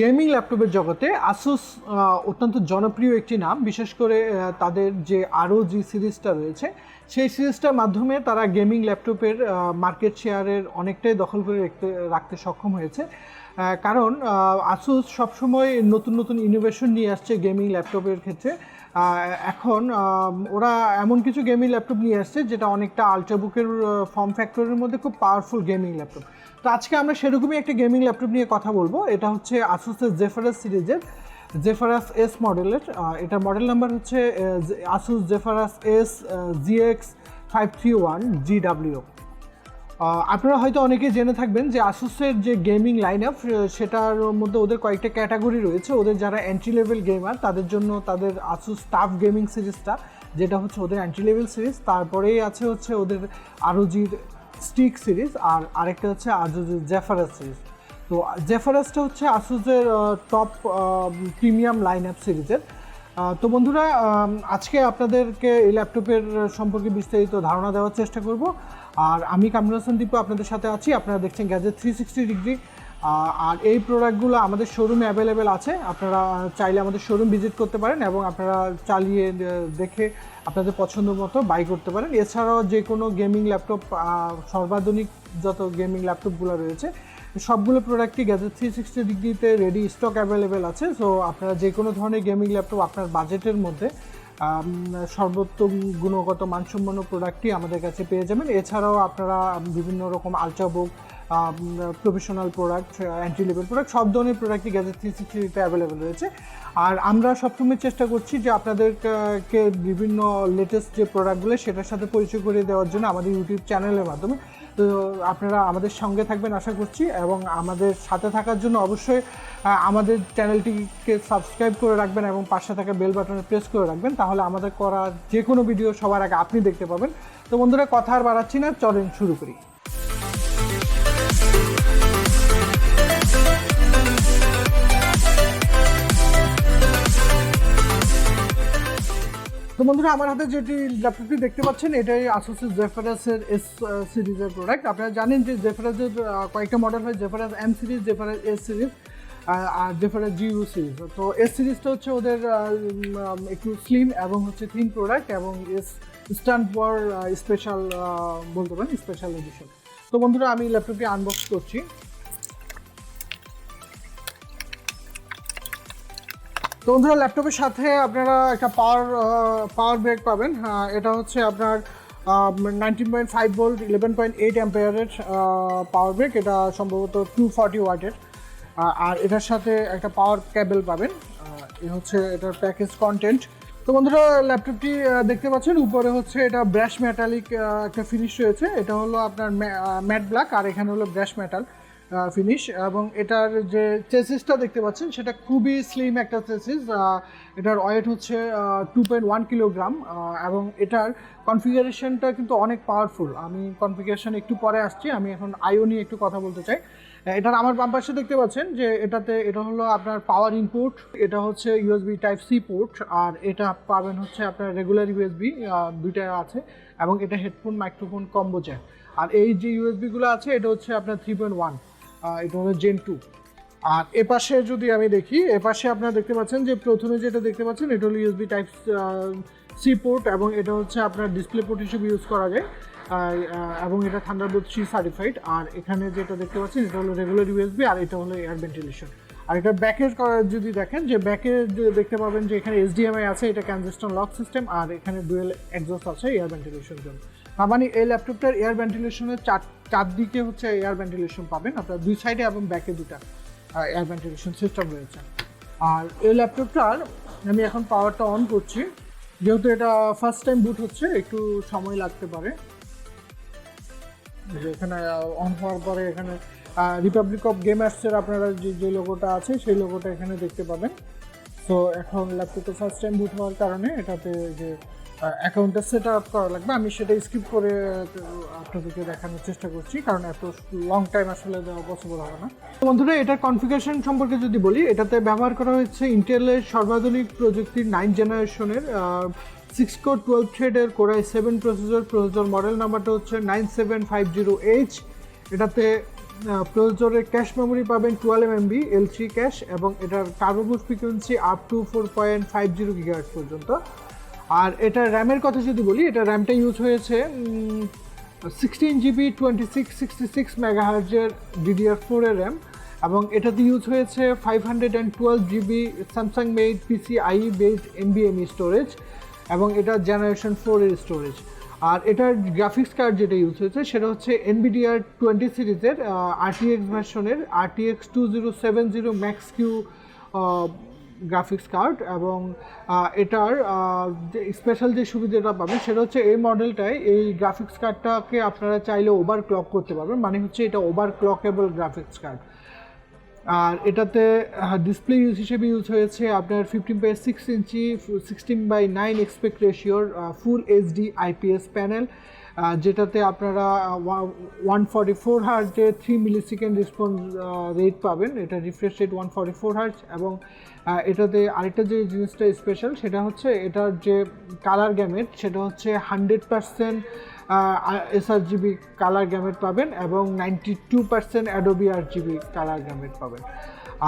Gaming ল্যাপটপের জগতে Asus অত্যন্ত জনপ্রিয় একটি নাম। বিশেষ করে তাদের যে আরও যে সিরিজটা রয়েছে, সেই সিরিজটার মাধ্যমে তারা গেমিং ল্যাপটপের মার্কেট শেয়ারের অনেকটাই দখল করে রাখতে রাখতে সক্ষম হয়েছে। কারণ আসুস সবসময় নতুন নতুন ইনোভেশন নিয়ে আসছে গেমিং ল্যাপটপের ক্ষেত্রে। এখন ওরা এমন কিছু গেমিং ল্যাপটপ নিয়ে আসছে যেটা অনেকটা আলট্রাবুকের ফর্ম ফ্যাক্টরের মধ্যে খুব পাওয়ারফুল গেমিং ল্যাপটপ তো আজকে আমরা সেরকমই একটা গেমিং ল্যাপটপ নিয়ে কথা বলব। এটা হচ্ছে আসুসের জেফারাস সিরিজের জেফারাস এস মডেলের এটা মডেল নাম্বার হচ্ছে Asus Zephyrus S GX five three one GW আপনারা হয়তো অনেকেই জেনে থাকবেন যে আসুসের যে গেমিং লাইন আপ সেটার মধ্যে ওদের কয়েকটা ক্যাটাগরি রয়েছে। ওদের যারা এন্ট্রি লেভেল গেমার তাদের জন্য তাদের আসুস টাফ গেমিং সিরিজটা যেটা হচ্ছে ওদের এন্ট্রি লেভেল সিরিজ তারপরেই আছে হচ্ছে ওদের আরোজির স্টিক সিরিজ আর আরেকটা হচ্ছে আরোজির জেফারাস সিরিজ তো জেফারাসটা হচ্ছে আসুসের টপ প্রিমিয়াম লাইন আপ সিরিজের তো বন্ধুরা আজকে আপনাদেরকে এই ল্যাপটপের সম্পর্কে বিস্তারিত ধারণা দেওয়ার চেষ্টা করব। আর আমি কামরুল হাসান দীপু আপনাদের সাথে আছি। আপনারা দেখছেন গ্যাজেট থ্রি সিক্সটি ডিগ্রি আর এই প্রোডাক্টগুলো আমাদের শোরুমে অ্যাভেলেবেল আছে। আপনারা চাইলে আমাদের শোরুম ভিজিট করতে পারেন এবং আপনারা চালিয়ে দেখে আপনাদের পছন্দ মতো বাই করতে পারেন। এছাড়াও যে কোনো গেমিং ল্যাপটপ সর্বাধুনিক যত গেমিং ল্যাপটপগুলো রয়েছে, সবগুলো প্রোডাক্টই গ্যাজেট থ্রি সিক্সটি ডিগ্রিতে রেডি স্টক অ্যাভেলেবেল আছে। সো আপনারা যে কোনো ধরনের গেমিং ল্যাপটপ আপনার বাজেটের মধ্যে সর্বোত্তম গুণগত মানসম্পন্ন প্রোডাক্টই আমাদের কাছে পেয়ে যাবেন। এছাড়াও আপনারা বিভিন্ন রকম ultrabook professional product entry level product সব ধরনের প্রোডাক্টই গ্যাজেট থ্রি সিক্সটিতে অ্যাভেলেবেল রয়েছে। আর আমরা সবসময় চেষ্টা করছি যে আপনাদেরকে বিভিন্ন লেটেস্ট যে প্রোডাক্টগুলো সেটার সাথে পরিচয় করে দেওয়ার জন্য আমাদের ইউটিউব চ্যানেলের মাধ্যমে। তো আপনারা আমাদের সঙ্গে থাকবেন আশা করছি এবং আমাদের সাথে থাকার জন্য অবশ্যই আমাদের চ্যানেলটিকে সাবস্ক্রাইব করে রাখবেন এবং পাশে থাকা বেল বাটনে প্রেস করে রাখবেন, তাহলে আমাদের করা যে কোনো ভিডিও সবার আগে আপনি দেখতে পাবেন। তো বন্ধুরা, কথা আর বাড়াচ্ছি না, চলেন শুরু করি। তো বন্ধুরা, আমার হাতে যেটি ল্যাপটপটি দেখতে পাচ্ছেন, এটাই আসুসের জেফারাসের এস সিরিজের প্রোডাক্ট আপনারা জানেন যে জেফারাসের কয়েকটা মডেল হয় Zephyrus M series Zephyrus S series আর জেফারাস জিউ সিরিজ তো এস সিরিজটা হচ্ছে ওদের একটু স্লিম এবং হচ্ছে থিন প্রোডাক্ট এবং এস স্ট্যান্ড ফর স্পেশাল বলতে পারেন স্পেশাল এডিশন তো বন্ধুরা, আমি ল্যাপটপটি আনবক্স করছি। তো বন্ধুরা ল্যাপটপের সাথে আপনারা একটা পাওয়ার পাওয়ার ব্রেক পাবেন। এটা হচ্ছে আপনার nineteen point five volt eleven point eight অ্যাম্পেয়ারের power brick এটা সম্ভবত টু ফর্টি ওয়াটের আর এটার সাথে একটা পাওয়ার ক্যাবেল পাবেন। এ হচ্ছে এটার প্যাকেজ কন্টেন্ট তো বন্ধুরা ল্যাপটপটি দেখতে পাচ্ছেন, উপরে হচ্ছে এটা ব্রাশ মেটালিক একটা ফিনিশ রয়েছে। এটা হলো আপনার ম্যাট ব্ল্যাক আর এখানে হলো ব্রাশ মেটাল ফিনিশ এবং এটার যে চেসিসটা দেখতে পাচ্ছেন, সেটা খুবই স্লিম একটা চেসিস এটার ওয়েট হচ্ছে টু পয়েন্ট ওয়ান কিলোগ্রাম এবং এটার কনফিগারেশনটা কিন্তু অনেক পাওয়ারফুল আমি কনফিগারেশন একটু পরে আসছি, আমি এখন আইও নিয়ে একটু কথা বলতে চাই। এটার আমার বাম পাশে দেখতে পাচ্ছেন যে এটাতে, এটা হলো আপনার পাওয়ার ইনপুট এটা হচ্ছে ইউএসবি টাইপ সি পোর্ট আর এটা পাবেন হচ্ছে আপনার রেগুলার ইউএসবি দুইটা আছে, এবং এটা হেডফোন মাইক্রোফোন কম্বো আর এই যে ইউএসবিগুলো আছে, এটা হচ্ছে আপনার থ্রি পয়েন্ট ওয়ান এটা হলো জেন টু আর এপাশে যদি আমি দেখি, এপাশে আপনারা দেখতে পাচ্ছেন যে প্রথমে যেটা দেখতে পাচ্ছেন, এটা হলো ইউএসবি টাইপ সি পোর্ট এবং এটা হচ্ছে আপনার ডিসপ্লে পোর্ট হিসেবে ইউজ করা যায়। এবং এটা থান্ডারবোল্ট সি সার্টিফাইড আর এখানে যেটা দেখতে পাচ্ছেন, এটা হলো রেগুলার ইউএসবি আর এটা হলো এয়ার ভেন্টিলেশন আর এটা ব্যাকের যদি দেখেন, যে ব্যাকে দেখতে পাবেন যে এখানে এইচডিএমআই আছে, এটা ক্যানজেস্টন লক সিস্টেম আর এখানে ডুয়েল এক্সস্ট আছে এয়ার ভেন্টিলেশন জন্য। মানে এই ল্যাপটপটার এয়ার ভেন্টিলেশনের চার চারদিকে হচ্ছে এয়ার ভেন্টিলেশন পাবেন। আপনার দুই সাইডে এবং ব্যাকে দুটা এয়ার ভেন্টিলেশন সিস্টেম রয়েছে। আর এই ল্যাপটপটার আমি এখন পাওয়ারটা অন করছি। যেহেতু এটা ফার্স্ট টাইম বুট হচ্ছে, একটু সময় লাগতে পারে। এখানে অন হওয়ার পরে এখানে রিপাবলিক অফ গেমার্সের আপনারা যে যে লোগোটা আছে, সেই লোগোটা এখানে দেখতে পাবেন। তো এখন ল্যাপটপটা ফার্স্ট টাইম বুট হওয়ার কারণে এটাতে যে অ্যাকাউন্টটা সেট আপ করা লাগবে। আমি সেটা স্কিপ করে আপনাদেরকে দেখানোর চেষ্টা করছি, কারণ এত লং টাইম আসলে দেওয়া পসিবল হবে না। তো বন্ধুরা এটার কনফিগারেশন সম্পর্কে যদি বলি, এটাতে ব্যবহার করা হচ্ছে ইন্টেলের সর্বাধুনিক প্রযুক্তির নাইন জেনারেশনের সিক্স কোর টুয়েলভ থ্রেডের core i seven processor processor model নাম্বারটা হচ্ছে nine seven five zero H এটাতে প্রসেসরের ক্যাশ মেমোরি পাবেন twelve MB L three cache এবং এটার turbo boost frequency up to four point five zero gigahertz পর্যন্ত। আর এটা র্যামের কথা যদি বলি, এটা র্যামটা ইউজ হয়েছে sixteen GB twenty six sixty six মেগাহার্জের DDR ফোরের র্যাম এবং এটাতে ইউজ হয়েছে five hundred and twelve GB Samsung made PCI based এমবিএমই storage এবং এটা জেনারেশন ফোরের স্টোরেজ আর এটার গ্রাফিক্স কার্ড যেটা ইউজ হয়েছে, সেটা হচ্ছে এনবিডিআর টোয়েন্টি সিরিজের আরটিএক্স ভার্সনের RTX two zero seven zero max Q graphics card এবং এটার যে স্পেশাল যে সুবিধাটা পাবেন সেটা হচ্ছে এই মডেলটায় এই গ্রাফিক্স কার্ডটাকে আপনারা চাইলে ওভার ক্লক করতে পারবেন। মানে হচ্ছে এটা ওভার ক্লকেবল গ্রাফিক্স কার্ড আর এটাতে ডিসপ্লে ইউজ হিসেবে ইউজ হয়েছে আপনার fifteen by six inch sixteen by nine aspect রেশিওর full HD IPS panel যেটাতে আপনারা ওয়ান ফর্টি ফোর হার্জে three millisecond response rate পাবেন। এটা refresh rate one forty four hertz এবং এটাতে আরেকটা যে জিনিসটা স্পেশাল সেটা হচ্ছে এটার যে কালার গ্যামেট সেটা হচ্ছে hundred percent sRGB colour gamut পাবেন এবং ninety two percent Adobe R GB colour gamut পাবেন।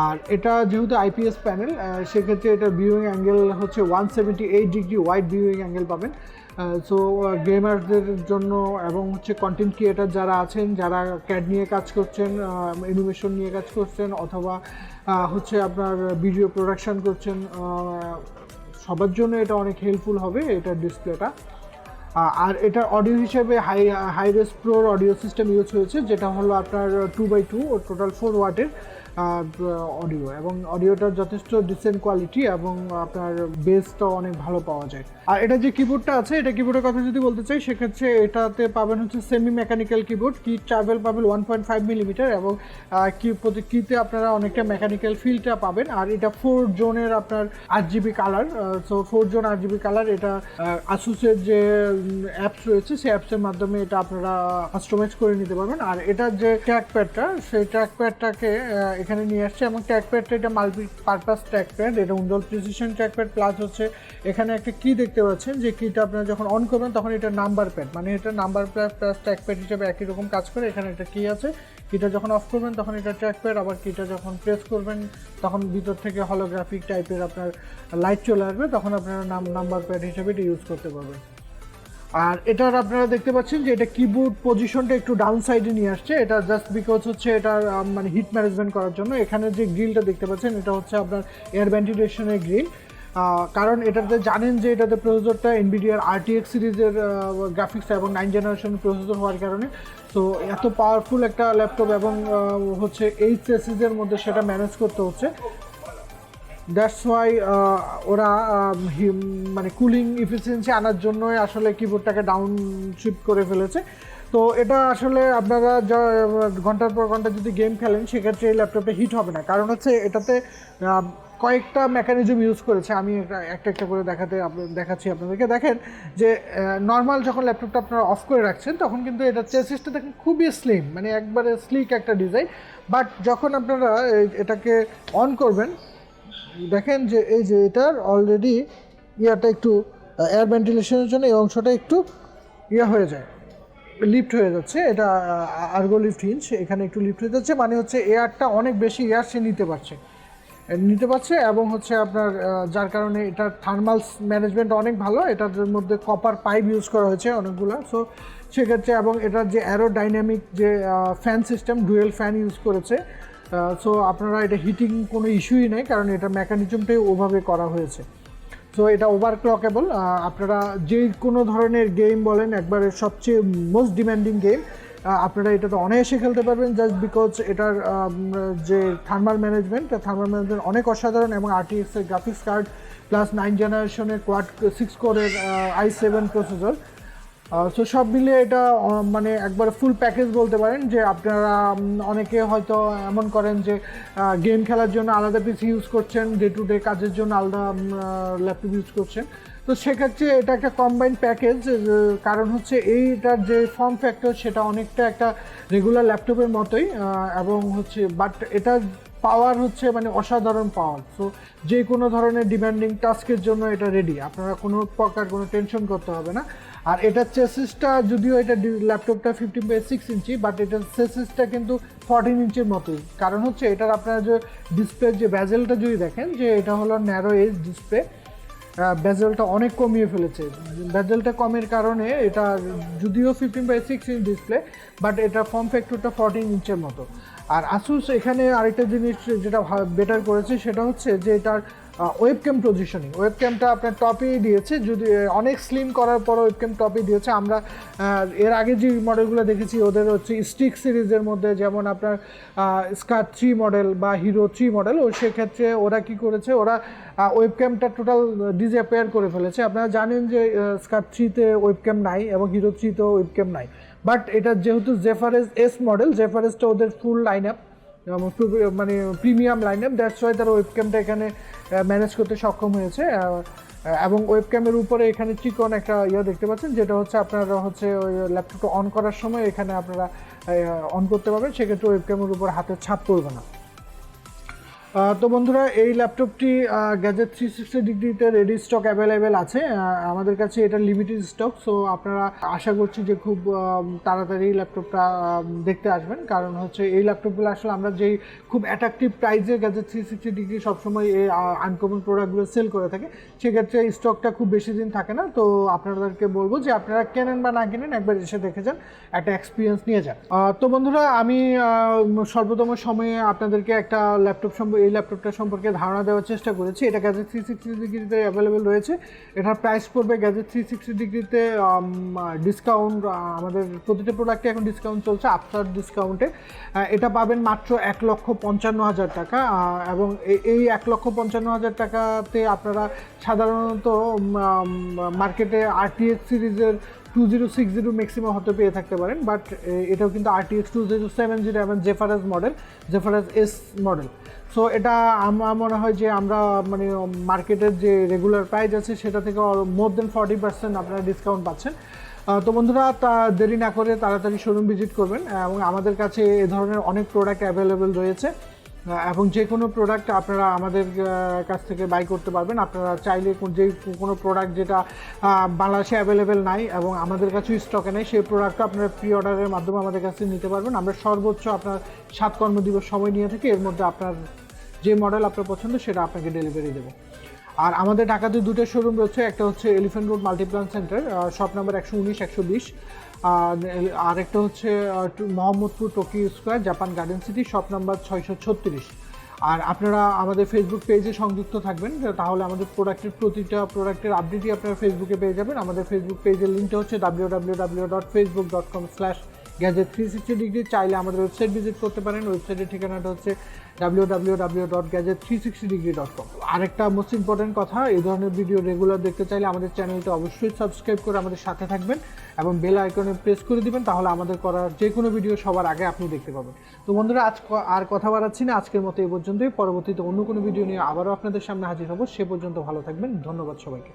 আর এটা যেহেতু আইপিএস প্যানেল সেক্ষেত্রে এটা ভিউইং অ্যাঙ্গেল হচ্ছে one seventy eight degree wide viewing angle পাবেন সো গেমারদের জন্য এবং হচ্ছে কন্টেন্ট ক্রিয়েটার যারা আছেন, যারা ক্যাড নিয়ে কাজ করছেন অ্যানিমেশন নিয়ে কাজ করছেন, অথবা হচ্ছে আপনার ভিডিও প্রোডাকশন করছেন সবার জন্য এটা অনেক হেল্পফুল হবে এটার ডিসপ্লেটা আর এটা অডিও হিসেবে হাই হাই রেস প্রোর অডিও সিস্টেম ইউজ হয়েছে, যেটা হলো আপনার two by two total four ওয়াটের অডিও এবং অডিওটার যথেষ্ট ডিসেন্ট কোয়ালিটি এবং আপনার বেসটাও অনেক ভালো পাওয়া যায়। আর এটা যে কিবোর্ডটা আছে, এটা কিবোর্ডের কথা যদি বলতে চাই, সেক্ষেত্রে এটাতে পাবেন হচ্ছে semi mechanical keyboard key travel পাবেন ওয়ান পয়েন্ট ফাইভ মিলিমিটার এবং কি প্রতি কিতে আপনারা অনেকটা মেকানিক্যাল ফিলটা পাবেন। আর এটা ফোর জোনের আপনার আট GB colour so four zone আট জিবি কালার এটা আসুসের যে অ্যাপস রয়েছে, সেই অ্যাপসের মাধ্যমে এটা আপনারা কাস্টমাইজ করে নিতে পারবেন। আর এটার যে ট্র্যাক প্যাডটা সেই ট্র্যাক প্যাডটাকে এখানে নিয়ে আসছে, এবং ট্র্যাক প্যাডটা এটা মাল্টি পারপাস ট্র্যাক প্যাড এটা উন্ডল প্রিসিশন ট্র্যাক প্যাড প্লাস হচ্ছে এখানে একটা কি দেখতে পাচ্ছেন, যে কিটা আপনারা যখন অন করবেন তখন এটা নাম্বার প্যাড মানে এটা নাম্বার প্লাস ট্র্যাক প্যাড হিসেবে একই রকম কাজ করে এখানে একটা কি আছে। কিটা যখন অফ করবেন তখন এটা ট্র্যাক প্যাড আবার কিটা যখন প্রেস করবেন তখন ভিতর থেকে হলোগ্রাফিক টাইপের আপনার লাইট চলে আসবে, তখন আপনারা নাম নাম্বার প্যাড হিসেবে এটা ইউজ করতে পারবেন। আর এটার আপনারা দেখতে পাচ্ছেন যে এটা কিবোর্ড পজিশনটা একটু ডাউন সাইডে নিয়ে আসছে। এটা জাস্ট বিকজ হচ্ছে এটার মানে হিট ম্যানেজমেন্ট করার জন্য। এখানে যে গ্রিলটা দেখতে পাচ্ছেন, এটা হচ্ছে আপনার এয়ার ভেন্টিলেশনের গ্রিল কারণ এটাতে জানেন যে এটাতে প্রসেসরটা এনবিডিআর আরটিএক্স সিরিজের গ্রাফিক্স এবং নাইন জেনারেশন প্রসেসর হওয়ার কারণে। তো এত পাওয়ারফুল একটা ল্যাপটপ এবং হচ্ছে এই চেসিসের মধ্যে সেটা ম্যানেজ করতে হচ্ছে। দ্যাটস ওয়াই ওরা um, মানে কুলিং ইফিসিয়েন্সি আনার জন্যই আসলে কিবোর্ডটাকে ডাউন শিফট করে ফেলেছে। তো এটা আসলে আপনারা যা- ঘণ্টার পর ঘণ্টা যদি গেম খেলেন সেক্ষেত্রে এই ল্যাপটপে হিট হবে না। কারণ হচ্ছে এটাতে কয়েকটা মেকানিজম ইউজ করেছে। আমি একটা একটা করে দেখাতে দেখাচ্ছি আপনাদেরকে। দেখেন যে নর্মাল যখন ল্যাপটপটা আপনারা অফ করে রাখছেন তখন কিন্তু এটা চেসিসটা দেখেন খুবই স্লিম মানে একবারে স্লিক একটা ডিজাইন বাট যখন আপনারা এটাকে অন করবেন দেখেন যে এই যে এটার অলরেডি ইয়াটা একটু এয়ার ভেন্টিলেশনের জন্য এই অংশটা একটু ইয়ে হয়ে যায় লিফট হয়ে যাচ্ছে। এটা আর্গো লিফট হিঞ্জ এখানে একটু লিফট হয়ে যাচ্ছে মানে হচ্ছে এয়ারটা অনেক বেশি এয়ার সে নিতে পারছে। নিতে পারছে এবং হচ্ছে আপনার যার কারণে এটার থার্মাল ম্যানেজমেন্ট অনেক ভালো, এটার মধ্যে কপার পাইপ ইউজ করা হয়েছে অনেকগুলো। সো সেক্ষেত্রে এবং এটার যে অ্যারো ডাইনামিক যে fan system dual fan use করেছে সো আপনারা এটা হিটিং কোনো ইস্যুই নেই, কারণ এটা মেকানিজমটাই ওভাবে করা হয়েছে। সো এটা ওভার ক্লকেবল আপনারা যে কোনো ধরনের গেম বলেন, একবারে সবচেয়ে মোস্ট ডিম্যান্ডিং গেম আপনারা এটাতে অনায়াসে খেলতে পারবেন জাস্ট বিকজ এটার যে থার্মাল ম্যানেজমেন্ট থার্মাল ম্যানেজমেন্ট অনেক অসাধারণ, এবং আরটিএক্স এর গ্রাফিক্স কার্ড প্লাস নাইন জেনারেশনের কোয়াড সিক্স কোরের আই সেভেন প্রসেসর সো সব মিলিয়ে এটা মানে একবার ফুল প্যাকেজ বলতে পারেন যে আপনারা অনেকে হয়তো এমন করেন যে গেম খেলার জন্য আলাদা পিসি ইউজ করছেন ডে টু ডে কাজের জন্য আলাদা ল্যাপটপ ইউজ করছেন। তো সেক্ষেত্রে এটা একটা কম্বাইন্ড প্যাকেজ কারণ হচ্ছে এইটার যে ফর্ম ফ্যাক্টর সেটা অনেকটা একটা রেগুলার ল্যাপটপের মতোই এবং হচ্ছে বাট এটা পাওয়ার হচ্ছে মানে অসাধারণ পাওয়ার। সো যে কোনো ধরনের ডিমান্ডিং টাস্কের জন্য এটা রেডি আপনারা কোনো প্রকার কোনো টেনশন করতে হবে না। আর এটার চেসিসটা যদিও এটা ল্যাপটপটা fifteen by six inch but এটার চেসিসটা কিন্তু ফর্টিন ইঞ্চির মতোই। কারণ হচ্ছে এটার আপনারা যে ডিসপ্লে যে ব্যাজেলটা যদি দেখেন, যে এটা হলো ন্যারো এজ ডিসপ্লে ব্যাজেলটা অনেক কমিয়ে ফেলেছে। ব্যাজেলটা কমের কারণে এটা যদিও fifteen by six inch display but এটা ফর্ম ফ্যাক্টরটা ফর্টিন ইঞ্চের মতো। আর আসুস এখানে আরেকটা জিনিস যেটা বেটার করেছে, সেটা হচ্ছে যে এটার ওয়েব ক্যাম পজিশনিং ওয়েব ক্যামটা আপনার টপেই দিয়েছে, যদি, অনেক স্লিম করার পর ওয়েব ক্যাম টপেই দিয়েছে। আমরা এর আগে যে মডেলগুলো দেখেছি, ওদের হচ্ছে স্টিক সিরিজের মধ্যে যেমন আপনার স্কার থ্রি মডেল বা হিরো থ্রি মডেল ও সেক্ষেত্রে ওরা কি করেছে, ওরা ওয়েব ক্যামটা টোটাল ডিজেপেয়ার করে ফেলেছে। আপনারা জানেন যে স্কার থ্রিতে ওয়েব ক্যাম নাই এবং হিরো থ্রিতেও ওয়েব ক্যাম নাই। বাট এটা যেহেতু জেফারেস এস মডেল জেফারেসটা ওদের ফুল লাইন আপ মানে premium line up that's why তারা ওয়েব ক্যামটা এখানে ম্যানেজ করতে সক্ষম হয়েছে। এবং ওয়েব ক্যামের উপরে এখানে চিকন একটা ইয়ে দেখতে পাচ্ছেন, যেটা হচ্ছে আপনারা হচ্ছে ওই ল্যাপটপটা অন করার সময় এখানে আপনারা অন করতে পারবেন। সেক্ষেত্রে ওয়েব ক্যামের উপর হাতের ছাপ পড়বে না। তো বন্ধুরা, এই ল্যাপটপটি গ্যাজেট থ্রি সিক্সটি ডিগ্রিতে রেডি স্টক অ্যাভেলেবেল আছে। আমাদের কাছে এটা লিমিটেড স্টক সো আপনারা আশা করছি যে খুব তাড়াতাড়ি ল্যাপটপটা দেখতে আসবেন। কারণ হচ্ছে এই ল্যাপটপগুলো আসলে আমরা যেই খুব অ্যাট্রাকটিভ প্রাইসে গ্যাজেট থ্রি সিক্সটি ডিগ্রি সবসময় এই আনকমন প্রোডাক্টগুলো সেল করে থাকে, সেক্ষেত্রে এই স্টকটা খুব বেশি দিন থাকে না। তো আপনাদেরকে বলব যে আপনারা কেনেন বা না কেনেন, একবার এসে দেখে যান, একটা এক্সপিরিয়েন্স নিয়ে যান। তো বন্ধুরা, আমি স্বল্পতম সময়ে আপনাদেরকে একটা ল্যাপটপ সম্পর্কে এই ল্যাপটপটা সম্পর্কে ধারণা দেওয়ার চেষ্টা করেছি। এটা গ্যাজেট থ্রি সিক্সটি ডিগ্রিতে অ্যাভেলেবেল রয়েছে। এটার প্রাইস পড়বে গ্যাজেট থ্রি সিক্সটি ডিগ্রিতে ডিসকাউন্ট আমাদের প্রতিটা প্রোডাক্টে এখন ডিসকাউন্ট চলছে আফটার ডিসকাউন্টে এটা পাবেন মাত্র এক লক্ষ পঞ্চান্ন হাজার টাকা এবং এই এক লক্ষ পঞ্চান্ন হাজার টাকাতে আপনারা সাধারণত মার্কেটে আরটিএক্স সিরিজের two zero six zero maximum হতে পেয়ে থাকতে পারেন বাট এটাও কিন্তু RTX two zero seven zero এবং Zephyrus model Zephyrus S model so এটা আমার মনে হয় যে আমরা মানে মার্কেটের যে রেগুলার প্রাইস আছে, সেটা থেকে মোর দেন ফর্টি পার্সেন্ট আপনারা ডিসকাউন্ট পাচ্ছেন। তো বন্ধুরা, তা দেরি না করে তাড়াতাড়ি শোরুম ভিজিট করবেন, এবং আমাদের কাছে এ ধরনের অনেক প্রোডাক্ট অ্যাভেলেবেল রয়েছে। এবং যে কোনো প্রোডাক্ট আপনারা আমাদের কাছ থেকে বাই করতে পারবেন। আপনারা চাইলে যে কোনো প্রোডাক্ট যেটা বাংলাদেশে অ্যাভেলেবেল নাই, এবং আমাদের কাছেও স্টকে নেই, সেই প্রোডাক্টটা আপনারা প্রি অর্ডারের মাধ্যমে আমাদের কাছে নিতে পারবেন। আমরা সর্বোচ্চ আপনার সাত কর্মদিবস সময় নিয়ে থাকি, এর মধ্যে আপনার যে মডেল আপনার পছন্দ, সেটা আপনাকে ডেলিভারি দেবো। আর আমাদের ঢাকাতে দুটো শোরুম রয়েছে, একটা হচ্ছে Elephant Road Multiplan Center shop number একশো উনিশ, একশো বিশ। আর একটা হচ্ছে Mohammadpur Tokyo Square Japan Garden City shop number ছয়শো ছত্রিশ। আর আপনারা আমাদের ফেসবুক পেজে সংযুক্ত থাকবেন, তাহলে আমাদের প্রোডাক্টের প্রতিটা প্রোডাক্টের আপডেটই আপনারা ফেসবুকে পেয়ে যাবেন। আমাদের ফেসবুক পেজের লিঙ্কটা হচ্ছে W W W dot Facebook dot com slash gadget three sixty degree চাইলে আমাদের ওয়েবসাইট ভিজিট করতে পারেন। ওয়েবসাইটের ঠিকানাটা হচ্ছে W W W dot gadget three sixty degree dot com আরেকটা মোস্ট ইম্পর্টেন্ট কথা, এই ধরনের ভিডিও রেগুলার দেখতে চাইলে আমাদের চ্যানেলটা অবশ্যই সাবস্ক্রাইব করে আমাদের সাথে থাকবেন এবং বেল আইকনে প্রেস করে দিবেন, তাহলে আমাদের করার যে কোনো ভিডিও সবার আগে আপনি দেখতে পাবেন। তো বন্ধুরা, আজ আর কথা বাড়াচ্ছি না, আজকের মতো এই পর্যন্তই। পরবর্তীতে অন্য কোনো ভিডিও নিয়ে আবারও আপনাদের সামনে হাজির হব। সে পর্যন্ত ভালো থাকবেন। ধন্যবাদ সবাইকে।